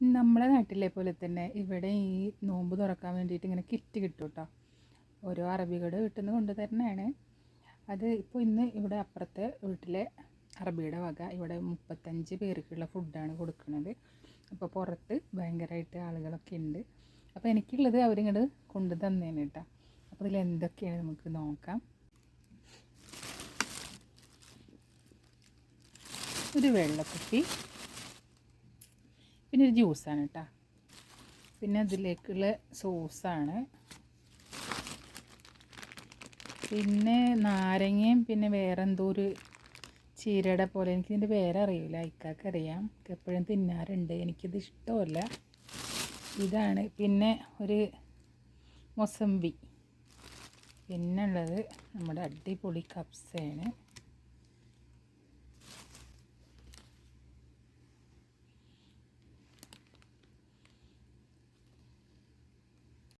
നമ്മളെ നാട്ടിലെ പോലെ തന്നെ ഇവിടെ ഈ നോമ്പ് തുറക്കാൻ വേണ്ടിയിട്ട് ഇങ്ങനെ കിറ്റ് കിട്ടും കേട്ടോ ഓരോ അറബികട് വീട്ടിൽ നിന്ന് കൊണ്ടുതരുന്നതാണ് അത് ഇപ്പോൾ ഇന്ന് ഇവിടെ അപ്പുറത്തെ വീട്ടിലെ അറബിയുടെ വക ഇവിടെ മുപ്പത്തഞ്ച് പേർക്കുള്ള ഫുഡാണ് കൊടുക്കുന്നത്. അപ്പോൾ പുറത്ത് ഭയങ്കരമായിട്ട് ആളുകളൊക്കെ ഉണ്ട്. അപ്പോൾ എനിക്കുള്ളത് അവരിങ്ങോട്ട് കൊണ്ടു തന്നേനെ കേട്ടോ അപ്പോൾ ഇതിൽ എന്തൊക്കെയാണ് നമുക്ക് നോക്കാം. ഒരു വെള്ളക്കുപ്പി പിന്നെ ഒരു ജ്യൂസാണ് കേട്ടോ പിന്നെ അതിലേക്കുള്ള സോസാണ്. പിന്നെ നാരങ്ങയും പിന്നെ വേറെ എന്തോ ഒരു ചീരയുടെ പോലെ. എനിക്ക് ഇതിന്റെ പേര് അറിയില്ല ഇക്കാക്ക് അറിയാം എപ്പോഴും തിന്നാറുണ്ട്. എനിക്കിത് ഇഷ്ടമല്ല. ഇതാണ് പിന്നെ ഒരു മൊസമ്പി. പിന്നെ ഉള്ളത് നമ്മുടെ അടിപൊളി കപ്സയാണ്.